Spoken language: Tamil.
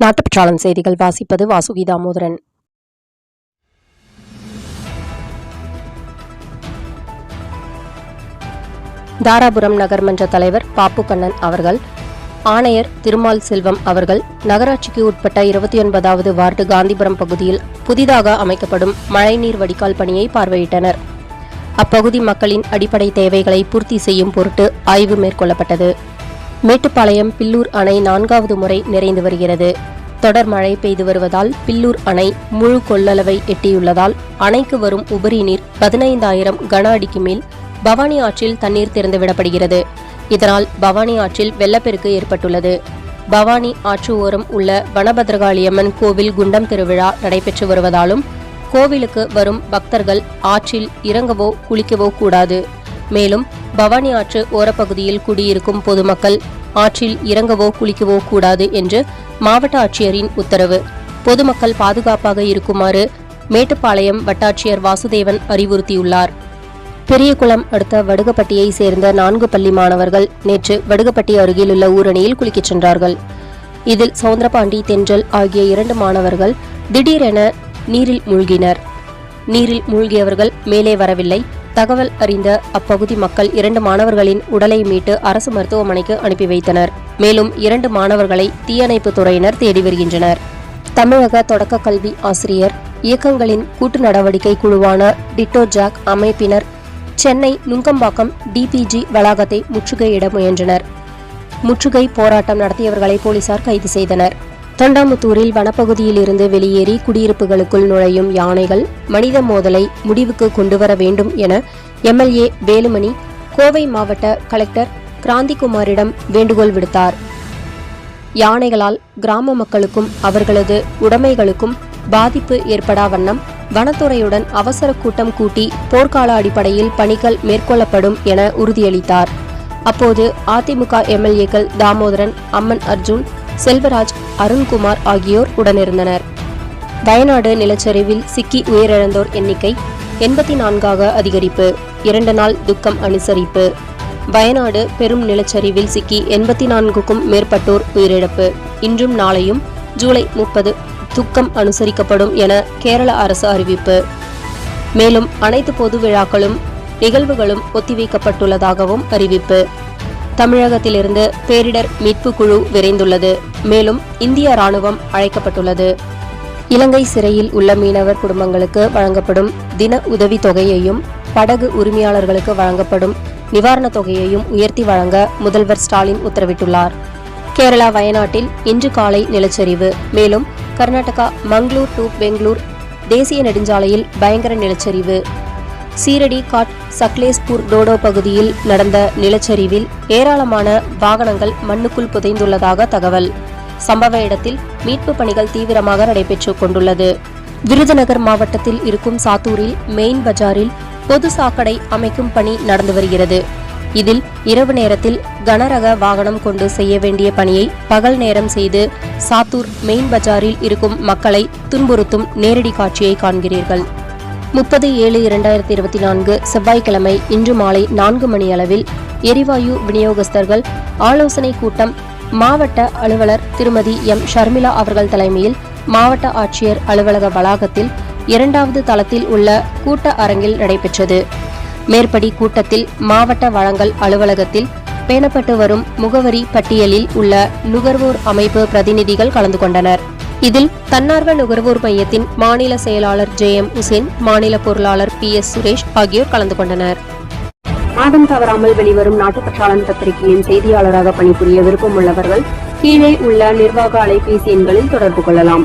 நாட்டுப்பற்றாளன் செய்திகள் வாசிப்பது வாசுகி தாமோதரன் தாராபுரம் நகர்மன்ற தலைவர் பாப்பு கண்ணன் அவர்கள் ஆணையர் திருமால் செல்வம் அவர்கள் நகராட்சிக்கு உட்பட்ட இருபத்தி ஒன்பதாவது வார்டு காந்திபுரம் பகுதியில் புதிதாக அமைக்கப்படும் மழைநீர் வடிகால் பணியை பார்வையிட்டனர். அப்பகுதி மக்களின் அடிப்படை தேவைகளை பூர்த்தி செய்யும் பொருட்டு ஆய்வு மேற்கொள்ளப்பட்டது. மேட்டுப்பாளையம் பில்லூர் அணை நான்காவது முறை நிறைந்து வருகிறது. தொடர் மழை பெய்து வருவதால் பில்லூர் அணை முழு கொள்ளளவை எட்டியுள்ளதால் அணைக்கு வரும் உபரி நீர் பதினைந்தாயிரம் கன அடிக்கு மேல் பவானி ஆற்றில் தண்ணீர் திறந்துவிடப்படுகிறது. இதனால் பவானி ஆற்றில் வெள்ளப்பெருக்கு ஏற்பட்டுள்ளது. பவானி ஆற்று ஓரம் உள்ள வனபத்ரகாளியம்மன் கோவில் குண்டம் திருவிழா நடைபெற்று வருவதாலும் கோவிலுக்கு வரும் பக்தர்கள் ஆற்றில் இறங்கவோ குளிக்கவோ கூடாது. மேலும் பவானி ஆற்று ஓரப்பகுதியில் குடியிருக்கும் பொதுமக்கள் ஆற்றில் இறங்கவோ குளிக்கவோ கூடாது என்று மாவட்ட ஆட்சியரின் உத்தரவு. பொதுமக்கள் பாதுகாப்பாக இருக்குமாறு மேட்டுப்பாளையம் வட்டாட்சியர் வாசுதேவன் அறிவுறுத்தியுள்ளார். பெரியகுளம் அடுத்த வடுகப்பட்டியை சேர்ந்த நான்கு பள்ளி மாணவர்கள் நேற்று வடுகப்பட்டி அருகிலுள்ள ஊரணியில் குளிக்கச் சென்றார்கள். இதில் சவுந்தரபாண்டி தென்றல் ஆகிய இரண்டு மாணவர்கள் திடீரென நீரில் மூழ்கினர். நீரில் மூழ்கியவர்கள் மேலே வரவில்லை. தகவல் அறிந்த அப்பகுதி மக்கள் இரண்டு மாணவர்களின் உடலை மீட்டு அரசு மருத்துவமனைக்கு அனுப்பி வைத்தனர். மேலும் இரண்டு மாணவர்களை தீயணைப்பு துறையினர் தேடி வருகின்றனர். தமிழக தொடக்க கல்வி ஆசிரியர் இயக்கங்களின் கூட்டு நடவடிக்கை குழுவான டிட்டோ ஜாக் அமைப்பினர் சென்னை நுங்கம்பாக்கம் டிபிஜி வளாகத்தை முற்றுகையிட முயன்றனர். முற்றுகை போராட்டம் நடத்தியவர்களை போலீசார் கைது செய்தனர். தொண்டாமுத்தூரில் வனப்பகுதியில் இருந்து வெளியேறி குடியிருப்புகளுக்குள் நுழையும் யானைகள் மனித மோதலை முடிவுக்கு கொண்டுவர வேண்டும் என எம்எல்ஏ வேலுமணி கோவை மாவட்ட கலெக்டர் கிராந்திகுமாரிடம் வேண்டுகோள் விடுத்தார். யானைகளால் கிராம மக்களுக்கும் அவர்களது உடைமைகளுக்கும் பாதிப்பு ஏற்படா வண்ணம் வனத்துறையுடன் அவசர கூட்டம் கூட்டி போர்க்கால அடிப்படையில் பணிகள் மேற்கொள்ளப்படும் என உறுதியளித்தார். அப்போது அதிமுக எம்எல்ஏக்கள் தாமோதரன் அம்மன் அர்ஜுன் செல்வராஜ் அருண்குமார் ஆகியோர் உடனிருந்தனர். வயநாடு நிலச்சரிவில் சிக்கி உயிரிழந்தோர் எண்ணிக்கை எண்பத்தி நான்காக அதிகரிப்பு இரண்டு நாள் துக்கம் அனுசரிப்பு. வயநாடு பெரும் நிலச்சரிவில் சிக்கி எண்பத்தி நான்குக்கும் மேற்பட்டோர் உயிரிழப்பு. இன்றும் நாளையும் ஜூலை முப்பது துக்கம் அனுசரிக்கப்படும் என கேரள அரசு அறிவிப்பு. மேலும் அனைத்து பொது விழாக்களும் நிகழ்வுகளும் ஒத்திவைக்கப்பட்டுள்ளதாகவும் அறிவிப்பு. தமிழகத்திலிருந்து பேரிடர் மீட்பு குழு விரைந்துள்ளது. மேலும் இந்திய ராணுவம் அழைக்கப்பட்டுள்ளது. இலங்கை சிறையில் உள்ள மீனவர் குடும்பங்களுக்கு வழங்கப்படும் தின உதவித் தொகையையும் படகு உரிமையாளர்களுக்கு வழங்கப்படும் நிவாரணத் தொகையையும் உயர்த்தி வழங்க முதல்வர் ஸ்டாலின் உத்தரவிட்டுள்ளார். கேரளா வயநாட்டில் இன்று காலை நிலச்சரிவு. மேலும் கர்நாடகா மங்களூர் டு பெங்களூர் தேசிய நெடுஞ்சாலையில் பயங்கர நிலச்சரிவு. சீரடி காட் சக்லேஸ்பூர் டோடோ பகுதியில் நடந்த நிலச்சரிவில் ஏராளமான வாகனங்கள் மண்ணுக்குள் புதைந்துள்ளதாக தகவல். சம்பவ இடத்தில் மீட்பு பணிகள் தீவிரமாக நடைபெற்றுக் கொண்டுள்ளது. விருதுநகர் மாவட்டத்தில் இருக்கும் சாத்தூரில் மெயின் பஜாரில் பொது சாக்கடை அமைக்கும் பணி நடந்து வருகிறது. இதில் இரவு நேரத்தில் கனரக வாகனம் கொண்டு செய்ய வேண்டிய பணியை பகல் நேரம் செய்து சாத்தூர் மெயின் பஜாரில் இருக்கும் மக்களை துன்புறுத்தும் நேரடி காட்சியை காண்கிறீர்கள். முப்பது ஏழு இரண்டாயிரத்தி இருபத்தி நான்கு செவ்வாய்க்கிழமை இன்று மாலை நான்கு மணி அளவில் எரிவாயு விநியோகஸ்தர்கள் ஆலோசனை கூட்டம் மாவட்ட அலுவலர் திருமதி எம். ஷர்மிளா அவர்கள் தலைமையில் மாவட்ட ஆட்சியர் அலுவலக வளாகத்தில் இரண்டாவது தளத்தில் உள்ள கூட்ட அரங்கில் நடைபெற்றது. மேற்படி கூட்டத்தில் மாவட்ட வழங்கல் அலுவலகத்தில் பேணப்பட்டு வரும் முகவரி பட்டியலில் உள்ள நுகர்வோர் அமைப்பு பிரதிநிதிகள் கலந்து கொண்டனர். இதில் தன்னார்வ நுகர்வோர் மையத்தின் மாநில செயலாளர் ஜே எம் உசேன் மாநில பொருளாளர் பி எஸ் சுரேஷ் ஆகியோர் கலந்து கொண்டனர். மாதம் தவறாமல் வெளிவரும் நாட்டுப்பற்றாளன் பத்திரிகையின் செய்தியாளராக பணிபுரிய விருப்பம் உள்ளவர்கள் கீழே உள்ள நிர்வாக அலைபேசி எண்களில் தொடர்பு கொள்ளலாம்.